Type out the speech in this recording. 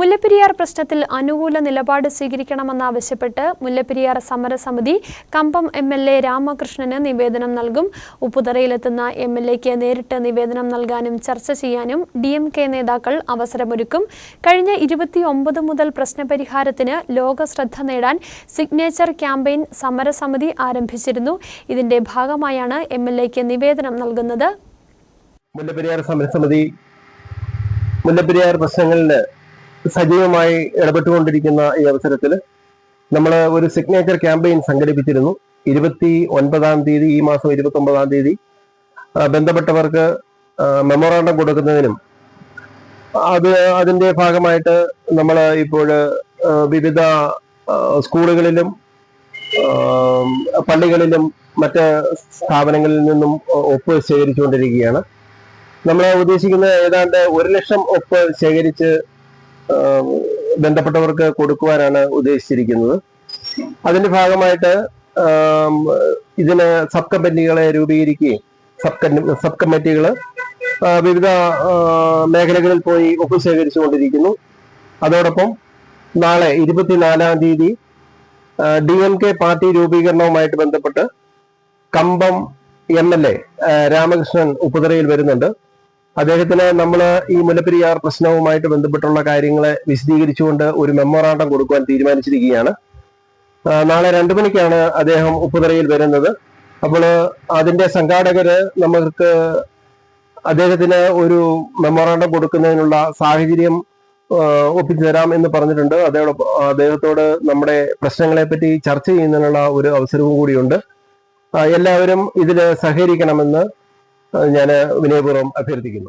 മുല്ലപ്പെരിയാർ പ്രശ്നത്തിൽ അനുകൂല നിലപാട് സ്വീകരിക്കണമെന്നാവശ്യപ്പെട്ട് മുല്ലപ്പെരിയാർ സമരസമിതി കമ്പം എം എൽ എ രാമകൃഷ്ണന് നിവേദനം നൽകും. ഉപ്പുതറയിലെത്തുന്ന എം എൽ എക്ക് നേരിട്ട് നിവേദനം നൽകാനും ചർച്ച ചെയ്യാനും ഡി എം കെ നേതാക്കൾ അവസരമൊരുക്കും. കഴിഞ്ഞ ഇരുപത്തിയൊമ്പത് മുതൽ പ്രശ്നപരിഹാരത്തിന് ലോക ശ്രദ്ധ നേടാൻ സിഗ്നേച്ചർ ക്യാമ്പയിൻ സമരസമിതി ആരംഭിച്ചിരുന്നു. ഇതിന്റെ ഭാഗമായാണ് എം എൽ എക്ക് നിവേദനം നൽകുന്നത്. മുല്ലപ്പെരിയാർ സമരസമിതി മുല്ലപ്പെരിയാർ പ്രശ്നങ്ങളിൽ സജീവമായി ഇടപെട്ടുകൊണ്ടിരിക്കുന്ന ഈ അവസരത്തിൽ നമ്മൾ ഒരു സിഗ്നേച്ചർ ക്യാമ്പയിൻ സംഘടിപ്പിച്ചിരുന്നു. ഇരുപത്തി ഒൻപതാം തീയതി ഈ മാസം ഇരുപത്തി ഒമ്പതാം തീയതി ബന്ധപ്പെട്ടവർക്ക് മെമ്മോറാണ്ടം കൊടുക്കുന്നതിനും അത് അതിന്റെ ഭാഗമായിട്ട് നമ്മൾ ഇപ്പോൾ വിവിധ സ്കൂളുകളിലും പള്ളികളിലും മറ്റ് സ്ഥാപനങ്ങളിൽ നിന്നും ഒപ്പ് ശേഖരിച്ചുകൊണ്ടിരിക്കുകയാണ്. നമ്മൾ ഉദ്ദേശിക്കുന്നത് ഏതാണ്ട് ഒരു ലക്ഷം ഒപ്പ് ശേഖരിച്ച് ബന്ധപ്പെട്ടവർക്ക് കൊടുക്കുവാനാണ് ഉദ്ദേശിച്ചിരിക്കുന്നത്. അതിന്റെ ഭാഗമായിട്ട് ഇതിന് സബ് കമ്മിറ്റികളെ രൂപീകരിക്കുകയും സബ് സബ് കമ്മിറ്റികൾ വിവിധ മേഖലകളിൽ പോയി ഒപ്പ് ശേഖരിച്ചുകൊണ്ടിരിക്കുന്നു. അതോടൊപ്പം നാളെ ഇരുപത്തിനാലാം തീയതി ഡി എം കെ പാർട്ടി രൂപീകരണവുമായിട്ട് ബന്ധപ്പെട്ട് Kambam M L A Ramakrishnan ഉപ്പുതറയിൽ വരുന്നുണ്ട്. അദ്ദേഹത്തിന് നമ്മൾ ഈ മുല്ലപ്പെരിയാർ പ്രശ്നവുമായിട്ട് ബന്ധപ്പെട്ടുള്ള കാര്യങ്ങളെ വിശദീകരിച്ചുകൊണ്ട് ഒരു മെമ്മോറാണ്ടം കൊടുക്കുവാൻ തീരുമാനിച്ചിരിക്കുകയാണ്. നാളെ രണ്ടു മണിക്കാണ് അദ്ദേഹം ഉപ്പുതറയിൽ വരുന്നത്. അപ്പോൾ അതിന്റെ സംഘാടകര് നമുക്ക് അദ്ദേഹത്തിന് ഒരു മെമ്മോറാണ്ടം കൊടുക്കുന്നതിനുള്ള സാഹചര്യം ഒപ്പിച്ചു തരാം എന്ന് പറഞ്ഞിട്ടുണ്ട്. അദ്ദേഹം അദ്ദേഹത്തോട് നമ്മുടെ പ്രശ്നങ്ങളെ പറ്റി ചർച്ച ചെയ്യുന്നതിനുള്ള ഒരു അവസരവും കൂടിയുണ്ട്. എല്ലാവരും ഇതിൽ സഹകരിക്കണമെന്ന് ഞാൻ വിനയപൂർവം അഭ്യർത്ഥിക്കുന്നു.